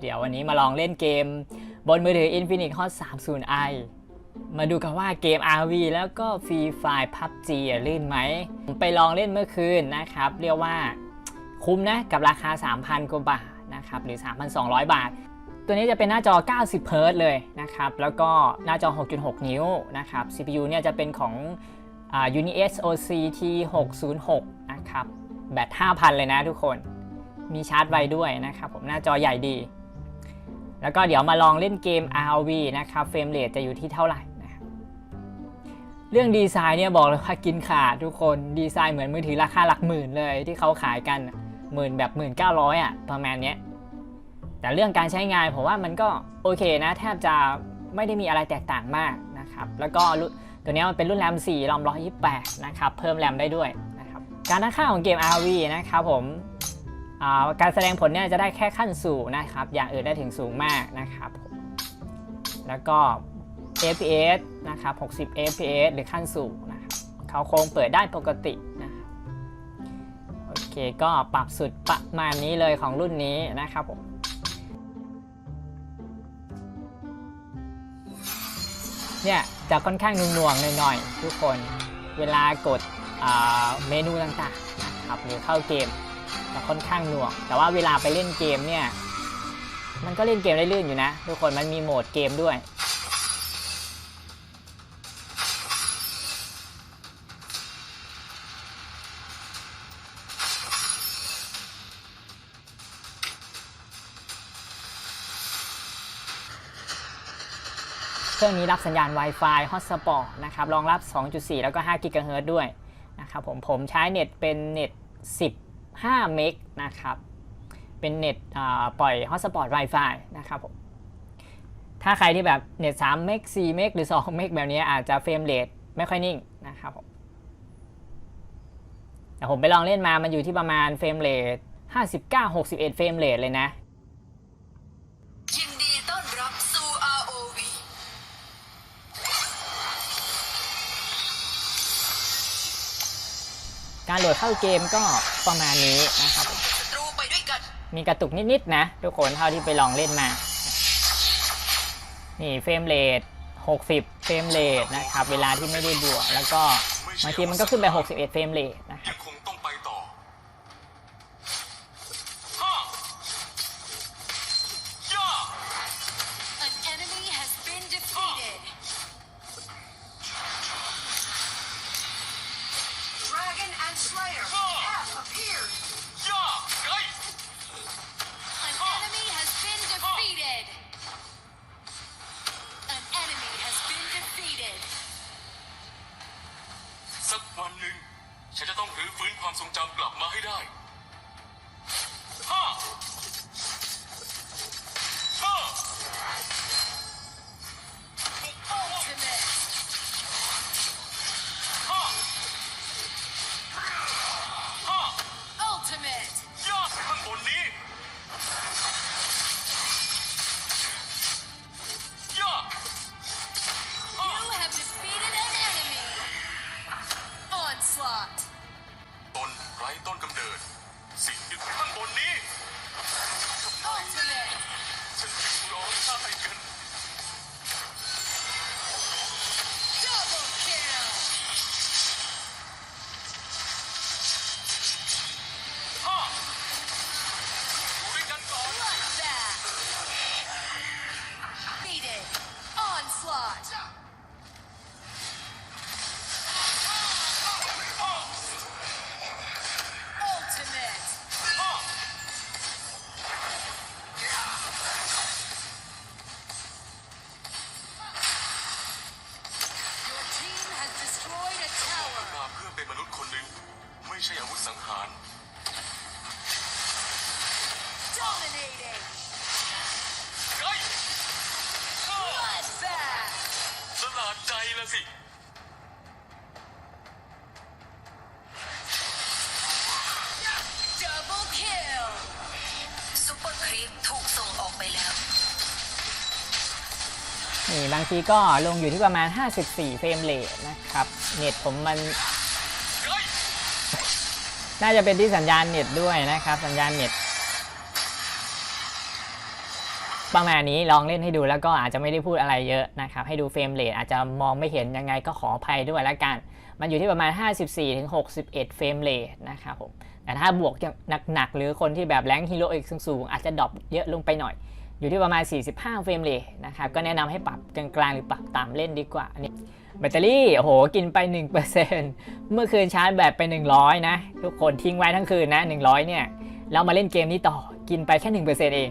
เดี๋ยววันนี้มาลองเล่นเกม บนมือถือ Infinix Hot 30i มาดูกันว่าเกม RV แล้วก็ Free Fire PUBG อะลื่นไหม ผมไปลองเล่นเมื่อคืนนะครับ เรียกว่าคุ้มนะ กับราคา 3,000 กว่าบาทนะครับ หรือ 3,200 บาท ตัวนี้จะเป็นหน้าจอ 90 เฮิร์ตเลยนะครับ แล้วก็หน้าจอ 6.6 นิ้วนะครับ CPU เนี่ยจะเป็นของอ่า Uni SoC T606 นะครับ แบต 5,000 เลยนะทุกคน มีชาร์จไวด้วยนะครับ ผมหน้าจอใหญ่ดี แล้วก็เดี๋ยวมาลองเล่นเกม RV นะครับเฟรมเรทจะอยู่ที่เท่าไหร่นะครับเรื่องดีไซน์เนี่ยบอกเลยว่ากินขาดทุกคนดีไซน์เหมือนมือถือราคาหลักหมื่นเลยที่เขาขายกันหมื่นแบบหมื่นเก้าร้อยอะประมาณเนี้ยแต่เรื่องการใช้งานผมว่ามันก็โอเคนะแทบจะไม่ได้มีอะไรแตกต่างมากนะครับแล้วก็ตัวนี้มันเป็นรุ่นแรม4รอม128นะครับเพิ่มแรมได้ด้วยนะครับการตั้งค่าของเกม RV นะครับผม การแสดงผลเนี่ยจะได้แค่ขั้นสูงนะครับ อย่างอื่นได้ถึงสูงมากนะครับแล้วก็ FPS นะครับ 60 FPS หรือขั้นสูงนะครับเขาโครงเปิดได้ปกตินะครับโอเคก็ปรับสุดประมาณนี้เลยของรุ่นนี้นะครับผมเนี่ยจะค่อนข้างหน่วงๆหน่อยๆทุกคนเวลากดเมนูต่างๆนะครับหรือเข้าเกม จะค่อนข้างหน่วง แต่ว่าเวลาไปเล่นเกมเนี่ย มันก็เล่นเกมได้ลื่นอยู่นะ ทุกคนมันมีโหมดเกมด้วย เครื่องนี้รับสัญญาณ Wi-Fi Hotspot นะครับ รองรับ 2.4 แล้วก็ 5 GHz ด้วยนะครับผมผมใช้เน็ตเป็นเน็ต 5 เมกนะครับ เป็นเน็ตปล่อยฮอตสปอต Wi-Fi นะครับผม ถ้าใครที่แบบเน็ต3เมก4เมกหรือ 2 เมกแบบนี้อาจจะเฟรมเรทไม่ค่อยนิ่งนะครับผมแต่ผมไปลองเล่นมา มันอยู่ที่ประมาณเฟรมเรท59-61 เฟรมเรทเลยนะ การโหลดเข้าเกมก็ประมาณนี้นะครับมีกระตุกนิดๆนะ ทุกคนเท่าที่ไปลองเล่นมา นี่เฟรมเรท60 เฟรมเรทนะครับ เวลาที่ไม่ได้บวก แล้วก็บางทีมันก็ขึ้นไป 61 เฟรมเรทนะครับ Double kill ซุปเปอร์ครีปถูกส่งออกไปแล้ว นี่บางทีก็ลงอยู่ที่ประมาณ 54 เฟรมเรทนะครับ เน็ตผมมันไอ้น่าจะเป็นที่สัญญาณเน็ตด้วยนะครับ สัญญาณเน็ต ประมาณนี้ลองเล่นให้ดูแล้วก็อาจจะไม่ได้พูดอะไรเยอะนะครับ ให้ดูเฟรมเรทอาจจะมองไม่เห็นยังไงก็ขออภัยด้วยแล้วกัน มันอยู่ที่ประมาณ 54-61 เฟรมเรทนะครับผมแต่ถ้าบวกหนักๆ หรือคนที่แบบแรงฮีโร่เอกสูงๆอาจจะดรอปเยอะลงไปหน่อย อยู่ที่ประมาณ 45 เฟรมเรทนะครับ ก็แนะนำให้ปรับกลางๆ หรือปรับต่ำเล่นดีกว่านนี้แบตเตอรี่ โอ้โห กินไป 1%เมื่อคืนชาร์จแบตไป 100 นะ ทุกคนทิ้งไว้ทั้งคืนนะ 100 เนี่ยแล้วมาเล่นเกมนี้ต่อ กินไปแค่ 1%เอง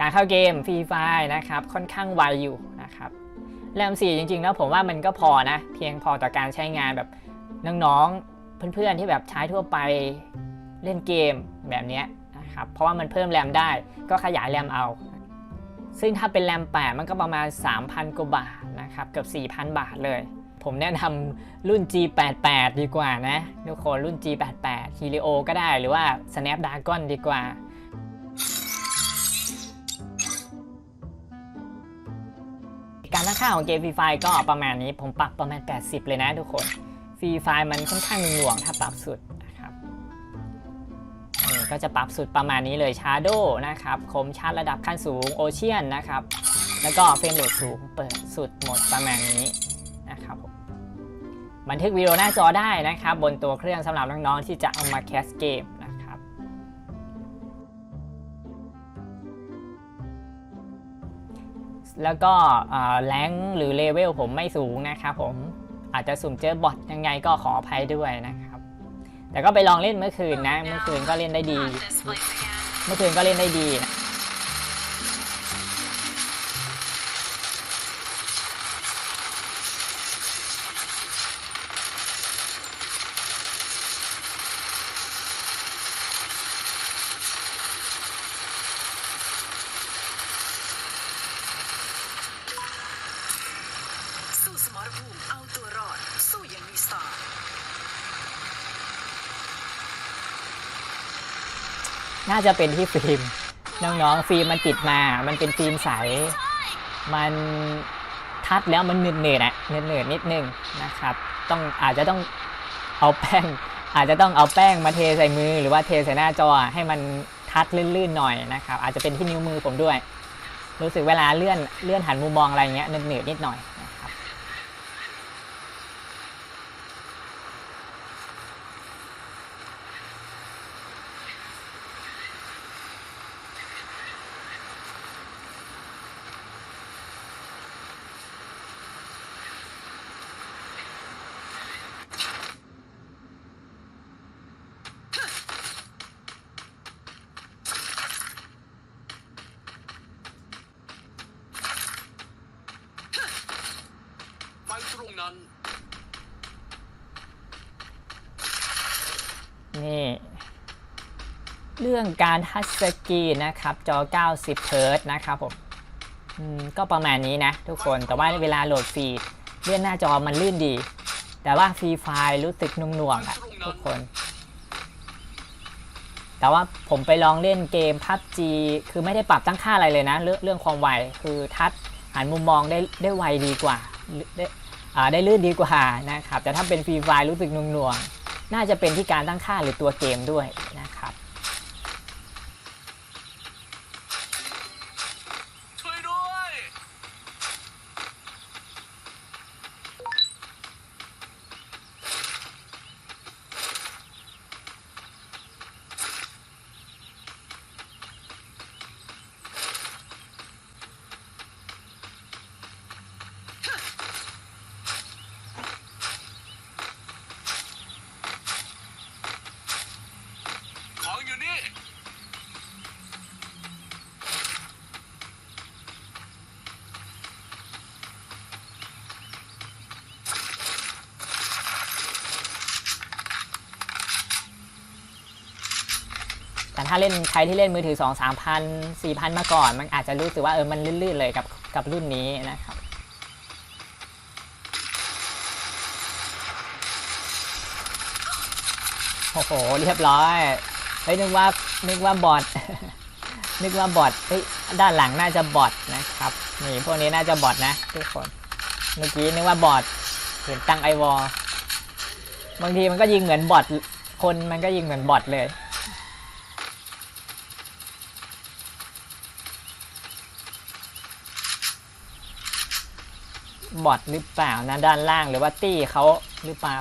การเข้าเกมฟรีไฟนะครับค่อนข้างไวอยู่นะครับแรม4จริงๆ แล้วผมว่ามันก็พอนะ เพียงพอต่อการใช้งานแบบน้องๆเพื่อนๆที่แบบใช้ทั่วไปเล่นเกมแบบนี้นะครับเพราะว่ามันเพิ่มแรมได้ก็ขยายแรมเอา ซึ่งถ้าเป็นแรม8มันก็ประมาณ 3,000 กว่าบาทนะครับเกือบ4,000 บาทเลย ผมแนะนำรุ่น G88 ดีกว่านะทุกคนรุ่น G88 Helio ก็ได้หรือว่า Snapdragon ดีกว่า กาคาของเกมฟรีไฟก็ประมาณนี้ผมปรับประมาณ 80 เลยนะทุกคนฟรีไฟมันค่อนข้างหน่วงถ้าปรับสุดนะครับนี่ก็จะปรับสุดประมาณนี้เลยชาร์โดนะครับคมชัดระดับขั้นสูงโอเชียนนะครับ แล้วก็เฟรมเรทสูงเปิดสุดหมดประมาณนี้นะครับผมบันทึกวิดีโอหน้าจอได้นะครับ บนตัวเครื่องสำหรับน้องๆที่จะเอามาแคสเกม แล้วก็แรงหรือเลเวลผมไม่สูงนะครับผมอาจจะสุ่มเจอบอทยังไงก็ขออภัยด้วยนะครับ แต่ก็ไปลองเล่นเมื่อคืนนะ เมื่อคืนก็เล่นได้ดี เมื่อคืนก็เล่นได้ดีนะ น่าจะเป็นที่ฟิล์มน้องๆฟิล์มมันติดมา มันเป็นฟิล์มใส มันทัดแล้วมันเหนื่อยๆนะเหนื่อยๆนิดนึงนะครับ ต้องอาจจะต้องเอาแป้ง อาจจะต้องเอาแป้งมาเทใส่มือหรือว่าเทใส่หน้าจอให้มันทัดลื่นๆหน่อยนะครับ อาจจะเป็นที่นิ้วมือผมด้วย รู้สึกเวลาเลื่อนเลื่อนหันมุมมองอะไรเงี้ยเหนื่อยๆนิดหน่อยนะครับ ไปตรงนั้น นี่เรื่องการทัชสกรีนนะครับ จอ 90เฮิร์ตนะครับผมก็ประมาณนี้นะทุกคนแต่ว่าเวลาโหลดฟีดเลื่อนหน้าจอมันลื่นดี แต่ว่าฟรีไฟล์รู้สึกนุ่งหน่วงอะทุกคน แต่ว่าผมไปลองเล่นเกม PUBG คือไม่ได้ปรับตั้งค่าอะไรเลยนะ เรื่องความไวคือทัดหันมุมมองได้ได้ไวดีกว่าได้ได้ลื่นดีกว่านะครับแต่ถ้าเป็นฟรีไฟล์รู้สึกนุ่งหน่วง น่าจะเป็นที่การตั้งค่าหรือตัวเกมด้วยนะครับ ช่วยด้วย ของอยู่นี่ แต่ ถ้าเล่นใครที่เล่นมือถือ 2 3พันสี่พันมาก่อน มันอาจจะรู้สึกว่าเออมันลื่นๆเลยกับกับรุ่นนี้นะครับ โอ้โห เรียบร้อยเฮ้ยนึกว่านึกว่าบอทนึกว่าบอทเฮ้ยด้านหลังน่าจะบอทนะครับนี่พวกนี้น่าจะบอทนะทุกคนเมื่อกี้นึกว่าบอทเห็นตั้งไอวอลบางทีมันก็ยิงเหมือนบอทคนมันก็ยิงเหมือนบอทเลย บอทหรือเปล่านะด้านล่างหรือว่าตี้เขาหรือเปล่า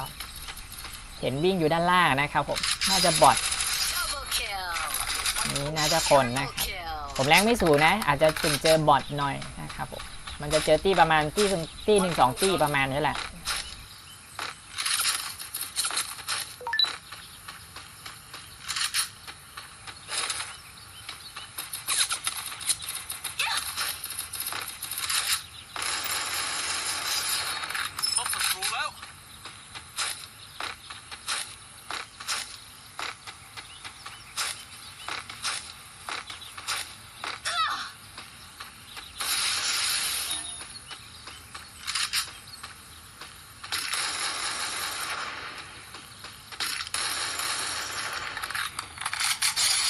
เห็นวิ่งอยู่ด้านล่างนะครับผมน่าจะบอทนี้น่าจะคนนะครับผมแรงไม่สูงนะ อาจจะถึงเจอบอทหน่อยนะครับผมมันจะเจอตี้ประมาณตี้ตี้หนึ่งสองตี้ประมาณนี้แหละ พบศัตรูแล้ว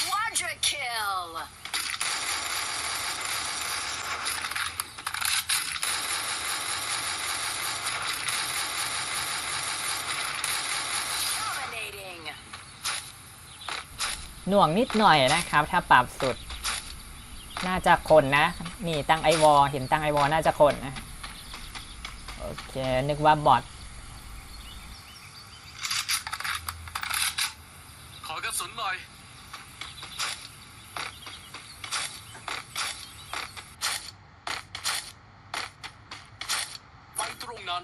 Quadra kill หน่วงนิดหน่อยนะครับ ถ้าปรับสุด น่าจะคนนะ นี่ตั้งไอวอลเห็นตั้งไอวอลน่าจะคนนะ โอเค นึกว่าบอทขอกระสุนหน่อยไปตรงนั้น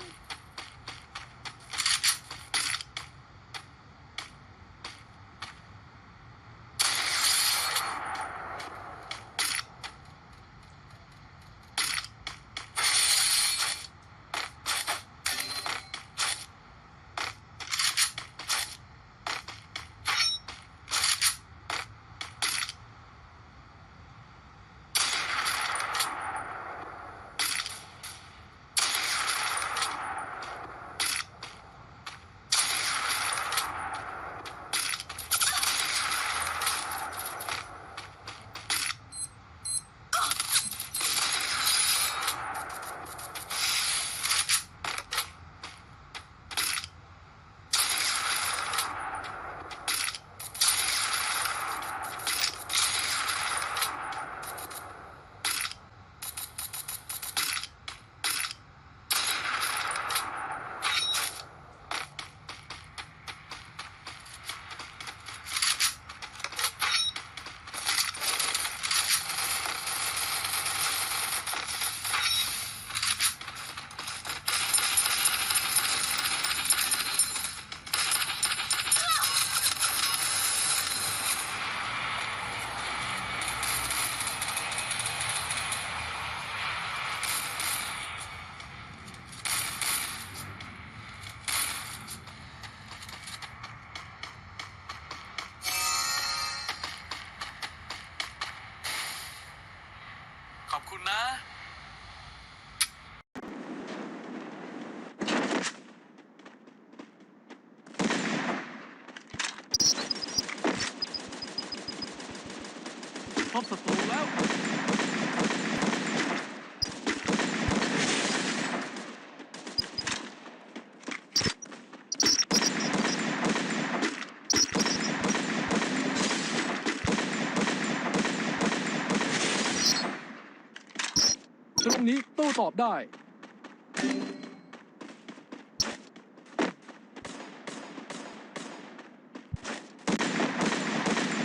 ตรงนี้โต้ตอบได้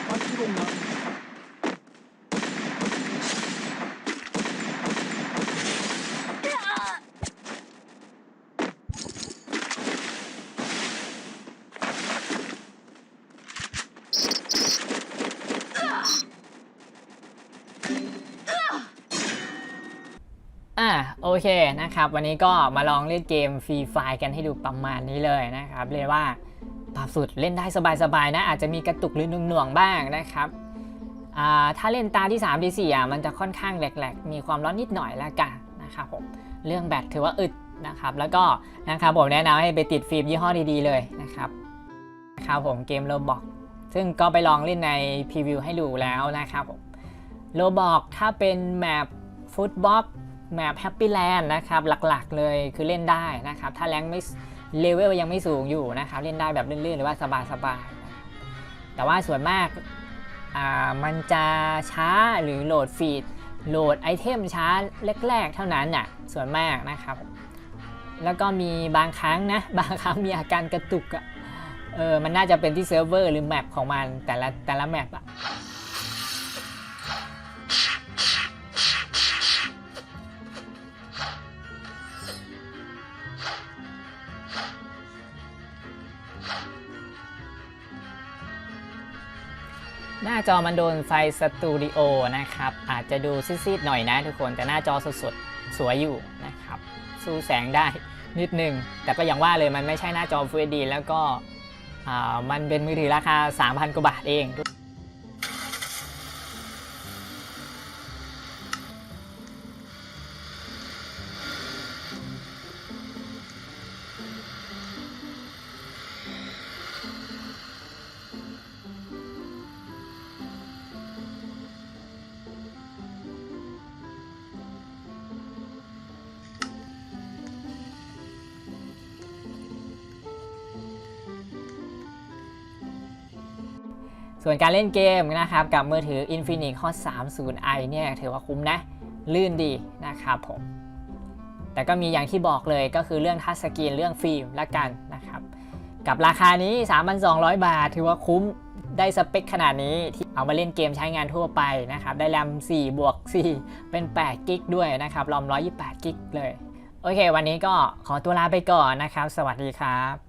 ไปตรงนั้น อะโอ เคนะครับ วันนี้ก็มาลองเล่นเกมฟรีไฟกันให้ดูประมาณนี้เลยนะครับเรียกว่าปรับสุดเล่นได้สบายๆนะ อาจจะมีกระตุกหรือหน่วงๆบ้างนะครับถ้าเล่นตาที่3ที่4อะมันจะค่อนข้างแหลกๆ มีความร้อนนิดหน่อยละกันนะครับผมเรื่องแบตถือว่าอึดนะครับ แล้วก็นะครับผมแนะนำให้ไปติดฟิล์มยี่ห้อดีๆเลยนะครับครับผมเกมโลบอกซึ่งก็ไปลองเล่นในพรีวิวให้ดูแล้วนะครับผมโลบอกถ้าเป็นแมปฟุตบอล แมปแฮปปี้แลนด์นะครับหลักๆเลยคือเล่นได้นะครับ ถ้าแรงไม่เลเวลยังไม่สูงอยู่นะครับ เล่นได้แบบลื่นๆหรือว่าสบายๆแต่ว่าส่วนมากอ่ามันจะช้าหรือโหลดฟีดโหลดไอเทมช้าแรกๆเท่านั้นน่ะส่วนมากนะครับ แล้วก็มีบางครั้งนะ บางครั้งมีอาการกระตุกอะเออมันน่าจะเป็นที่เซิร์ฟเวอร์หรือแมปของมันแต่ละแต่ละแมปอะ จอมันโดนไฟสตูดิโอนะครับ อาจจะดูซีดๆหน่อยนะทุกคน แต่หน้าจอสดๆ สวยอยู่นะครับ สู้แสงได้นิดนึง แต่ก็อย่างว่าเลยมันไม่ใช่หน้าจอ Full HD แล้วก็มันเป็นมือถือราคา 3,000 กว่าบาทเอง ส่วนการเล่นเกมนะครับกับมือถือ Infinix Hot 30i เนี่ยถือว่าคุ้มนะ ลื่นดีนะครับผม แต่ก็มีอย่างที่บอกเลยก็คือเรื่องทัชสกรีนเรื่องฟิล์มละกันนะครับ กับราคานี้ 3,200 บาท ถือว่าคุ้มได้สเปคขนาดนี้ที่เอามาเล่นเกมใช้งานทั่วไปนะครับ ได้แรม4บวก4เป็น8กิกด้วยนะครับรอม128กิกเลย โอเค วันนี้ก็ขอตัวลาไปก่อนนะครับ สวัสดีครับ